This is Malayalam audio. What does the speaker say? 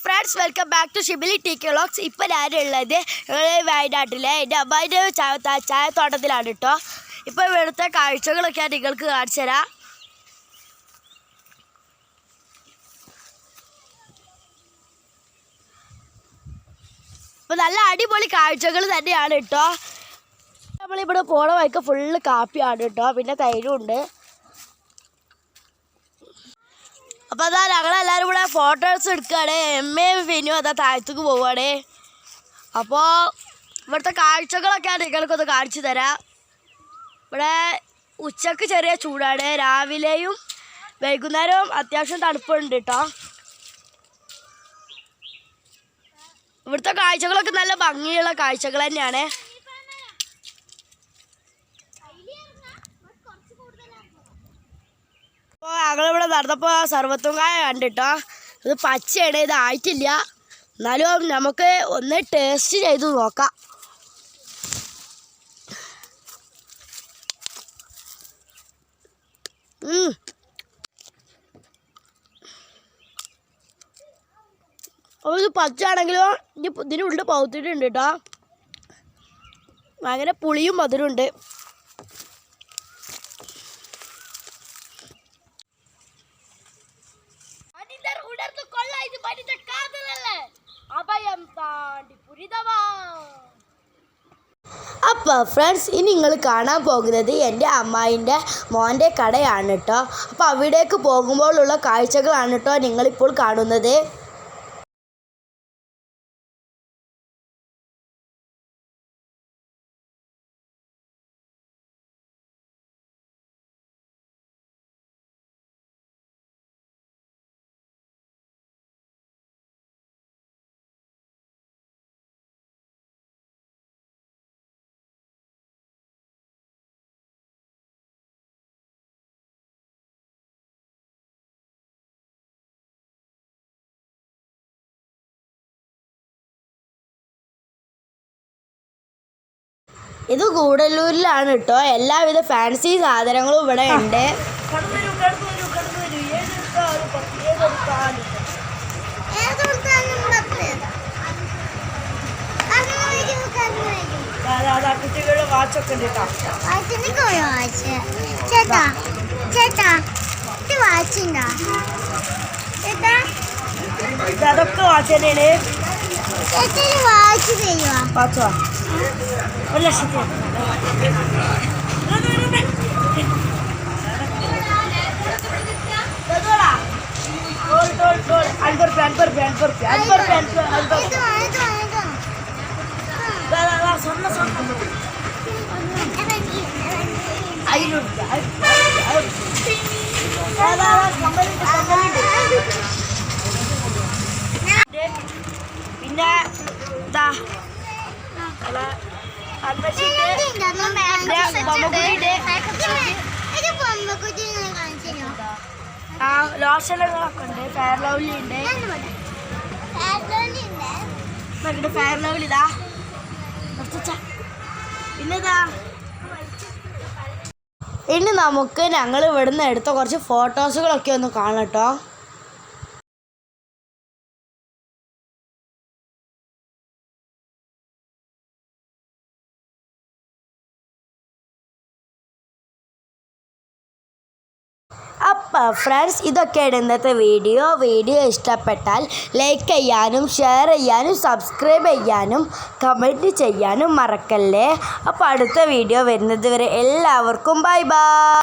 Friends welcome back to Shibili T K vlogs ഇപ്പം ഞാനുള്ളത് വയനാട്ടിലെ എന്റെ അമ്മായിന്റെ ചായ ചായത്തോട്ടത്തിലാണ് കേട്ടോ ഇപ്പോൾ ഇവിടുത്തെ കാഴ്ചകളൊക്കെ നിങ്ങൾക്ക് കാണിച്ചു തരാം. അപ്പോൾ നല്ല അടിപൊളി കാഴ്ചകൾ തന്നെയാണ് കേട്ടോ നമ്മളിവിടെ പോണ വഴിക്ക് ഫുള്ള് കാപ്പിയാണ് കേട്ടോ പിന്നെ തൈരും ഉണ്ട്. അപ്പോൾ അതാ ഞങ്ങളെല്ലാവരും കൂടെ ഫോട്ടോസ് എടുക്കുകയാണ് എമ്മയും വിനു അതാ താഴത്തേക്ക് പോവുകയാണ് അപ്പോൾ ഇവിടുത്തെ കാഴ്ചകളൊക്കെ നിങ്ങൾക്കൊന്ന് കാണിച്ചു തരാം. ഇവിടെ ഉച്ചയ്ക്ക് ചെറിയ ചൂടാണ്. രാവിലെയും വൈകുന്നേരവും അത്യാവശ്യം തണുപ്പുണ്ട് കേട്ടോ ഇവിടുത്തെ കാഴ്ചകളൊക്കെ നല്ല ഭംഗിയുള്ള കാഴ്ചകൾ തന്നെയാണ് അപ്പോൾ ഞങ്ങളിവിടെ നടന്നപ്പോൾ സർവത്തുങ്കായ കണ്ടിട്ടോ. ഇത് പച്ചയാണ് ഇത് ആയിട്ടില്ല. എന്നാലും നമുക്ക് ഒന്ന് ടേസ്റ്റ് ചെയ്ത് നോക്കാം. അപ്പോൾ ഇത് പച്ചയാണെങ്കിലോ ഇതിനുള്ളിൽ പൗത്തിട്ടുണ്ട് കേട്ടോ. ഭയങ്കര പുളിയും മധുരമുണ്ട് താണ്ടി അപ്പോൾ ഫ്രണ്ട്സ് ഇനി നിങ്ങൾ കാണാൻ പോകുന്നത് എന്റെ അമ്മായിന്റെ മോന്റെ കടയാണ് കേട്ടോ അപ്പോൾ അവിടേക്ക് പോകുമ്പോഴുള്ള കാഴ്ചകളാണ് കേട്ടോ നിങ്ങളിപ്പോൾ കാണുന്നത്. ഇത് കൂടല്ലൂരിലാണ് കേട്ടോ എല്ലാവിധ ഫാൻസി സാധനങ്ങളും ഇവിടെ ഉണ്ട് കുട്ടികളുടെ വാച്ചൊക്കെ ഉണ്ട്. ചേട്ടാ ചേട്ടാ ഇത് വാച്ചിണ്ടോ ചേട്ടാ ഇതൊക്കെ വാച്ച് തന്നെയാണ്. വാച്ച് ചെയ്യുവാ. വാച്ചോ? ഒരു ലക്ഷത്തി അൻപത് റുപ്യ അൻപത് റുപ്യ അൻപത് റുപ്യ അൻപത് റുപ്യ അൻപത് അൻപത് സ്വർണ സ്വർണ കമ്മലുണ്ട് പിന്നെ ഇതാ ആ ലോഷനുകളൊക്കെ ഉണ്ട് ഫെയർ ലവ്ലി ഉണ്ട് ഞാൻ ഇവിടെ. ഫാബ്ലോലി ഉണ്ട്. ഇവിടെ ഫെയർ ലവ്ലി ഇതാ നിർത്തിച്ചാ. പിന്നെതാ ഇനി നമുക്ക് ഞങ്ങൾ ഇവിടുന്ന് എടുത്ത കുറച്ച് ഫോട്ടോസുകളൊക്കെ ഒന്ന് കാണട്ടോ ഫ്രണ്ട്സ് ഇതൊക്കെയാണ് ഇന്നത്തെ വീഡിയോ വീഡിയോ ഇഷ്ടപ്പെട്ടാൽ ലൈക്ക് ചെയ്യാനും ഷെയർ ചെയ്യാനും സബ്സ്ക്രൈബ് ചെയ്യാനും കമന്റ് ചെയ്യാനും മറക്കല്ലേ. അപ്പോൾ അടുത്ത വീഡിയോ വരുന്നത് വരെ എല്ലാവർക്കും ബൈ ബൈ